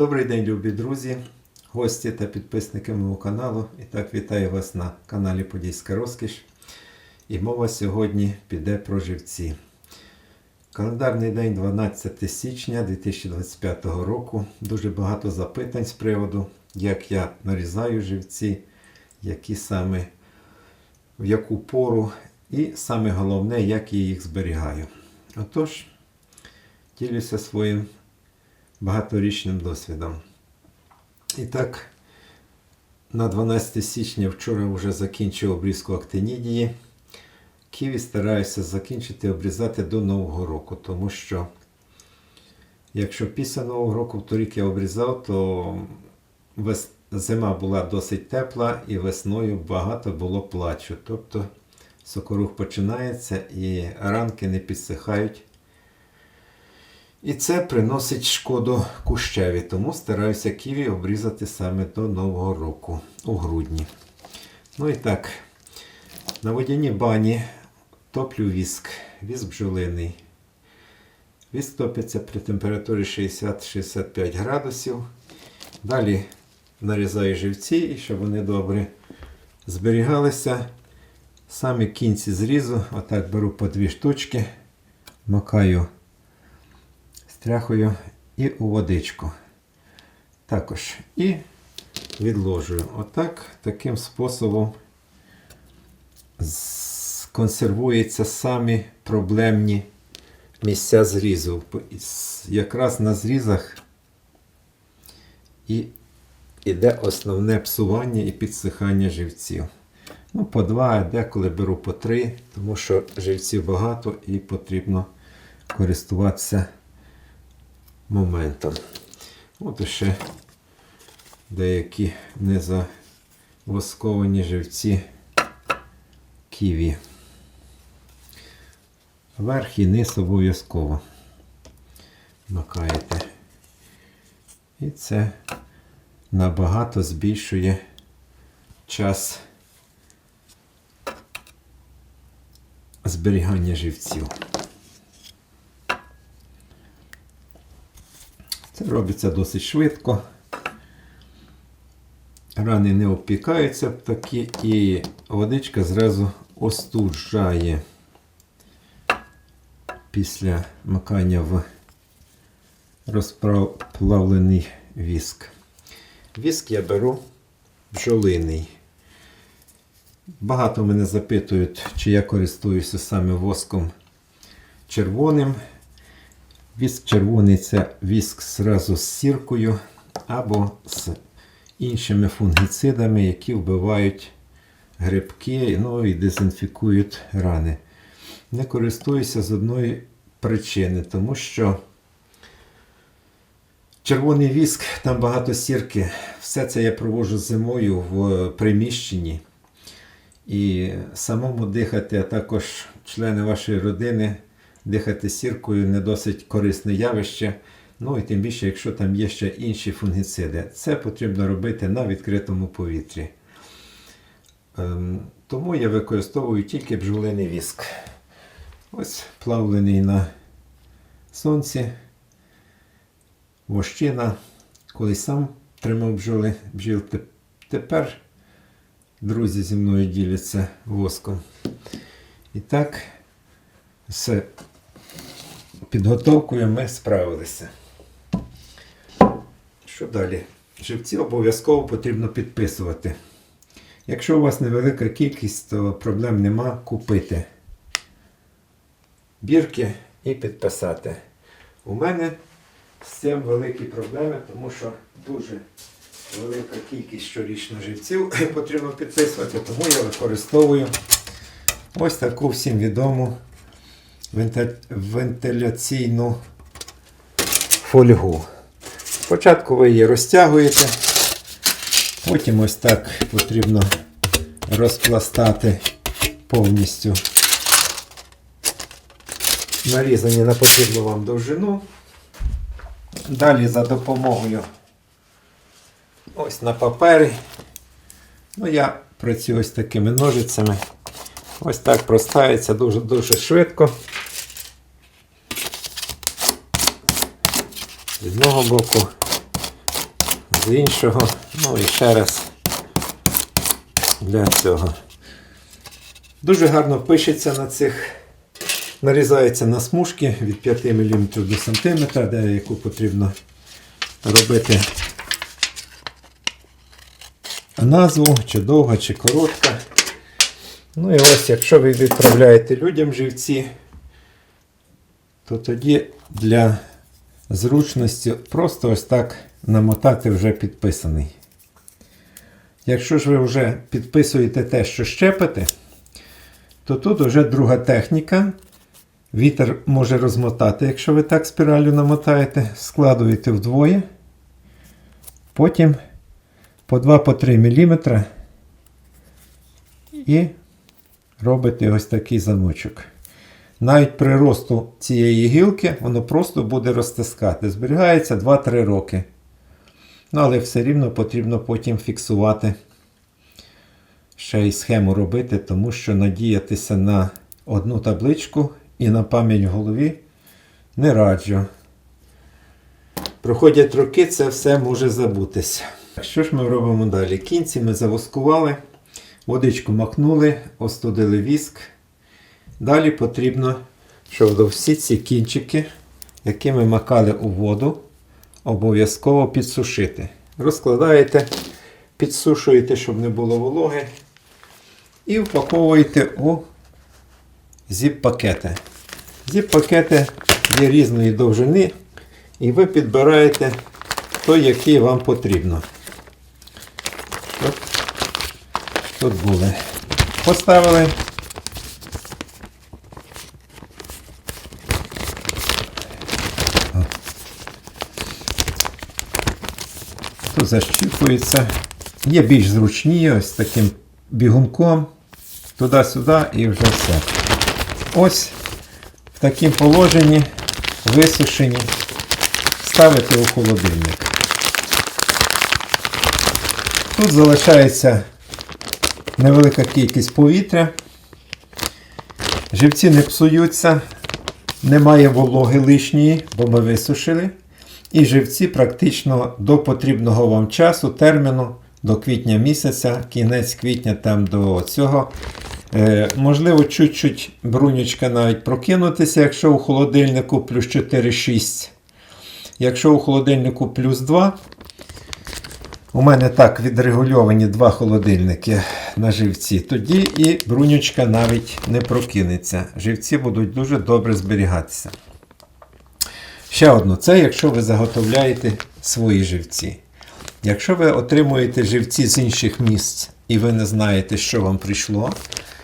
Добрий день, любі друзі, гості та підписники мого каналу. І так, вітаю вас на каналі Подільська Розкіш. І мова сьогодні піде про живці. Календарний день 12 січня 2025 року. Дуже багато запитань з приводу, як я нарізаю живці, які саме в яку пору, і саме головне, як я їх зберігаю. Отож, ділюся своїм багаторічним досвідом. І так, на 12 січня вчора вже закінчив обрізку актинідії. Ківі стараюся закінчити обрізати до Нового року, тому що якщо після Нового року торік я обрізав, то вес... зима була досить тепла і весною багато було плачу. Тобто сокорух починається і ранки не підсихають. І це приносить шкоду кущеві, тому стараюся ківі обрізати саме до Нового року у грудні. Ну і так, на водяній бані топлю віск, віск бджолиний. Віск топиться при температурі 60-65 градусів. Далі нарізаю живці, щоб вони добре зберігалися. Самі кінці зрізу, отак беру по дві штучки, макаю стряхую і у водичку. Також і відложую. Отак, таким способом консервуються самі проблемні місця зрізу. Якраз на зрізах і іде основне псування і підсихання живців. Ну, по два, деколи беру по три, тому що живців багато і потрібно користуватися моментом. От ще деякі незавосковані живці ківі. Верх і низ обов'язково макаєте. І це набагато збільшує час зберігання живців. Робиться досить швидко. Рани не обпікаються такі і водичка зразу остуджає після макання в розплавлений віск. Віск я беру бджолиний. Багато мене запитують, чи я користуюся саме воском червоним. Віск червоний це віск зразу з сіркою або з іншими фунгіцидами, які вбивають грибки ну і дезінфікують рани. Не користуюся з одної причини, тому що червоний віск, там багато сірки. Все це я провожу зимою в приміщенні. І самому дихати, а також члени вашої родини дихати сіркою не досить корисне явище. Ну і тим більше, якщо там є ще інші фунгіциди. Це потрібно робити на відкритому повітрі. Ем, тому я використовую тільки бджолиний віск. Ось плавлений на сонці. Вощина. Колись сам тримав бджоли, бджіл. Тепер друзі зі мною діляться воском. І так, з підготовкою ми справилися. Що далі? Живці обов'язково потрібно підписувати. Якщо у вас невелика кількість, то проблем нема купити бірки і підписати. У мене з цим великі проблеми, тому що дуже велика кількість щорічно живців потрібно підписувати, тому я використовую ось таку всім відому вентиляційну фольгу. Спочатку ви її розтягуєте, потім ось так потрібно розпластати повністю нарізані на потрібну вам довжину. Далі за допомогою ось на папері. Ну, я працюю ось такими ножицями. Ось так простається дуже-дуже швидко. Одного боку з іншого. Ну і ще раз для цього. Дуже гарно пишеться на цих. Нарізається на смужки від 5 мм до см, де яку потрібно робити назву, чи довга, чи коротка. Ну і ось, якщо ви відправляєте людям живці, то тоді для зручності просто ось так намотати вже підписаний. Якщо ж ви вже підписуєте те, що щепите, то тут вже друга техніка. Вітер може розмотати, якщо ви так спіралю намотаєте, складуєте вдвоє. Потім по 2-3 мм і робите ось такий замочок. Навіть при росту цієї гілки воно просто буде розтискати. Зберігається 2-3 роки. Ну, але все рівно потрібно потім фіксувати. Ще й схему робити, тому що надіятися на одну табличку і на пам'ять в голові не раджу. Проходять роки, це все може забутися. Що ж ми робимо далі? Кінці ми завоскували, водичку макнули, остудили віск. Далі потрібно, щоб всі ці кінчики, які ми макали у воду, обов'язково підсушити. Розкладаєте, підсушуєте, щоб не було вологи. І впаковуєте у зіп-пакети. Зіп-пакети є різної довжини, і ви підбираєте той, який вам потрібно. От тут були. Поставили. Защіпується. Є більш зручні, ось таким бігунком. Туди-сюди і вже все. Ось в такому положенні висушені. Ставити у холодильник. Тут залишається невелика кількість повітря. Живці не псуються, немає вологи лишньої, бо ми висушили. І живці практично до потрібного вам часу, терміну, до квітня місяця, кінець квітня там до цього. Е, можливо, чуть-чуть брунючка навіть прокинутися, якщо у холодильнику плюс 4-6. Якщо у холодильнику плюс 2, у мене так відрегульовані два холодильники на живці, тоді і брунючка навіть не прокинеться. Живці будуть дуже добре зберігатися. Ще одно, це якщо ви заготовляєте свої живці. Якщо ви отримуєте живці з інших місць і ви не знаєте, що вам прийшло,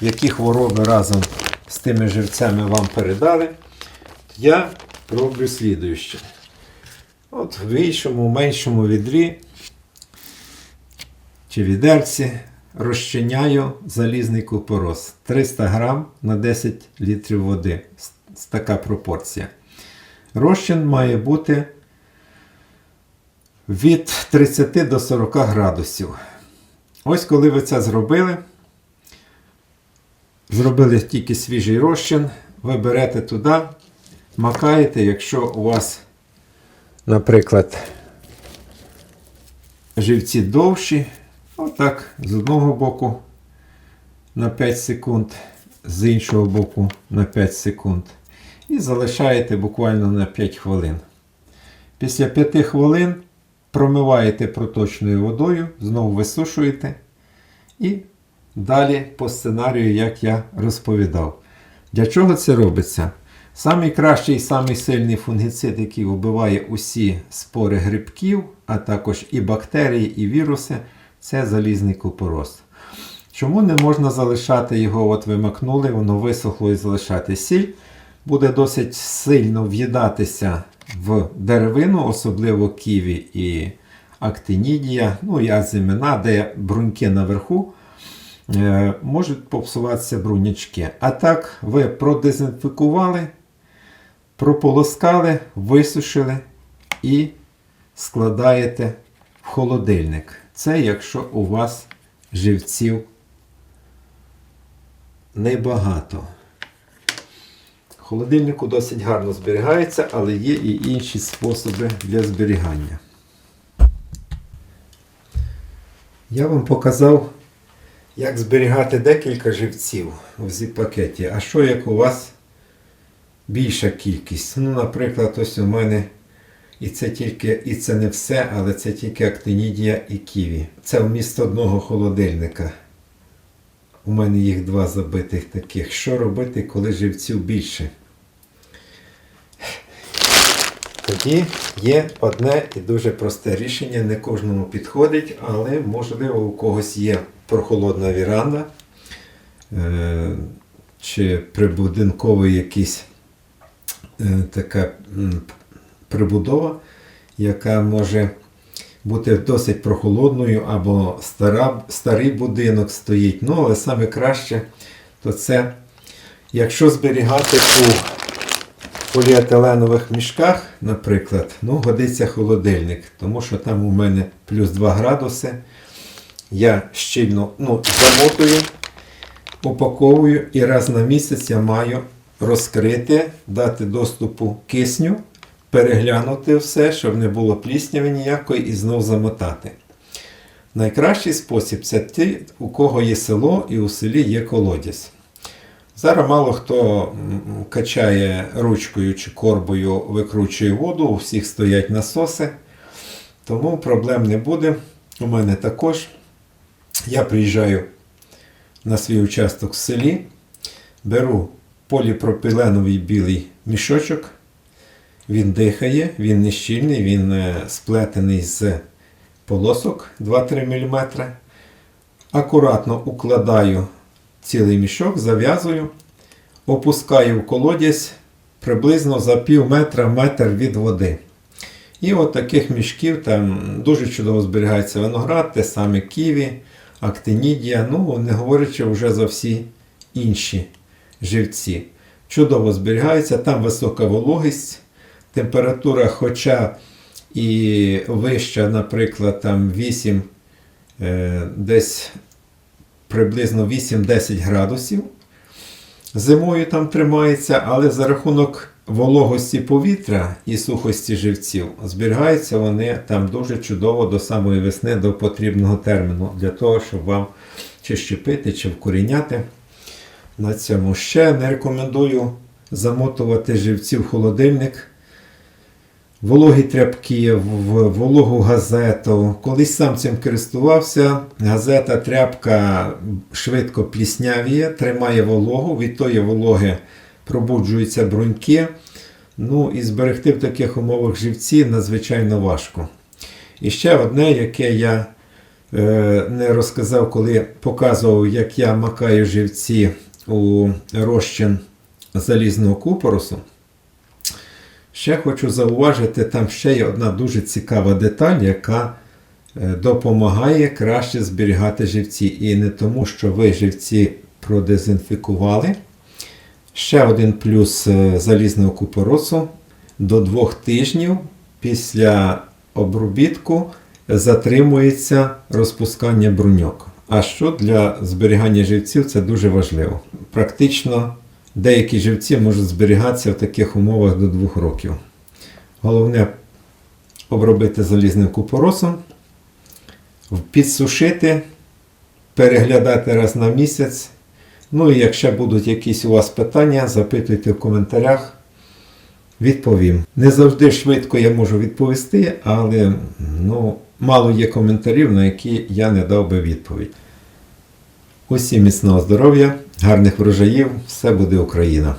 які хвороби разом з тими живцями вам передали, я роблю слідуюче. От в іншому, меншому відрі чи відерці розчиняю залізний купорос 300 грам на 10 літрів води. Така пропорція. Розчин має бути від 30 до 40 градусів. Ось коли ви це зробили, зробили тільки свіжий розчин, ви берете туди, макаєте, якщо у вас, наприклад, живці довші, отак, з одного боку на 5 секунд, з іншого боку на 5 секунд. І залишаєте буквально на 5 хвилин. Після 5 хвилин промиваєте проточною водою, знову висушуєте. І далі по сценарію, як я розповідав. Для чого це робиться? Самий кращий і самий сильний фунгіцид, який вбиває усі спори грибків, а також і бактерії, і віруси, це залізний купорос. Чому не можна залишати його, от ви макнули, воно висохло і залишати сіль? Буде досить сильно в'їдатися в деревину, особливо ківі і актинідія, ну і азимена, де бруньки наверху, е, можуть попсуватися брунячки. А так, ви продезінфікували, прополоскали, висушили і складаєте в холодильник. Це якщо у вас живців небагато. Холодильнику досить гарно зберігається, але є і інші способи для зберігання. Я вам показав, як зберігати декілька живців в зіп-пакеті. А що як у вас більша кількість? Ну, наприклад, ось у мене і це тільки, і це не все, але це тільки актинідія і ківі. Це вмісто одного холодильника. У мене їх два забитих таких. Що робити, коли живців більше? Тоді є одне і дуже просте рішення, не кожному підходить, але можливо у когось є прохолодна віранда е, чи прибудинковий якийсь е, така прибудова, яка може бути досить прохолодною, або стара, старий будинок стоїть. Ну, але саме краще, то це, якщо зберігати у поліетиленових мішках, наприклад, ну, годиться холодильник, тому що там у мене плюс 2 градуси. Я щільно ну, замотую, упаковую і раз на місяць я маю розкрити, дати доступу кисню, переглянути все, щоб не було плісняви ніякої, і знов замотати. Найкращий спосіб це ті, у кого є село і у селі є колодязь. Зараз мало хто качає ручкою чи корбою, викручує воду, у всіх стоять насоси, тому проблем не буде. У мене також. Я приїжджаю на свій участок в селі, беру поліпропиленовий білий мішочок, він дихає, він не щільний, він е, сплетений з полосок 2-3 мм. Акуратно укладаю цілий мішок, зав'язую, опускаю в колодязь приблизно за пів метра метр від води. І от таких мішків там дуже чудово зберігається виноград, те саме ківі, актинідія, ну не говорячи вже за всі інші живці. Чудово зберігається, там висока вологість, температура, хоча і вища, наприклад, там 8, е, десь приблизно 8-10 градусів. Зимою там тримається, але за рахунок вологості повітря і сухості живців зберігаються вони там дуже чудово до самої весни, до потрібного терміну, для того, щоб вам чи щепити, чи вкоріняти. На цьому ще не рекомендую замотувати живці в холодильник. Вологі тряпки, в вологу газету. Колись сам цим користувався. Газета, тряпка швидко пліснявіє, тримає вологу, від тої вологи пробуджуються бруньки. Ну і зберегти в таких умовах живці надзвичайно важко. І ще одне, яке я е, не розказав, коли показував, як я макаю живці у розчин залізного купоросу. Ще хочу зауважити, там ще є одна дуже цікава деталь, яка е, допомагає краще зберігати живці. І не тому, що ви живці продезінфікували. Ще один плюс е, залізного купоросу. До двох тижнів після обробітку затримується розпускання бруньок. А що для зберігання живців це дуже важливо. Практично деякі живці можуть зберігатися в таких умовах до 2 років. Головне обробити залізним купоросом, підсушити, переглядати раз на місяць. Ну і якщо будуть якісь у вас питання, запитуйте в коментарях, відповім. Не завжди швидко я можу відповісти, але ну, мало є коментарів, на які я не дав би відповідь. Усім міцного здоров'я, гарних врожаїв, все буде Україна!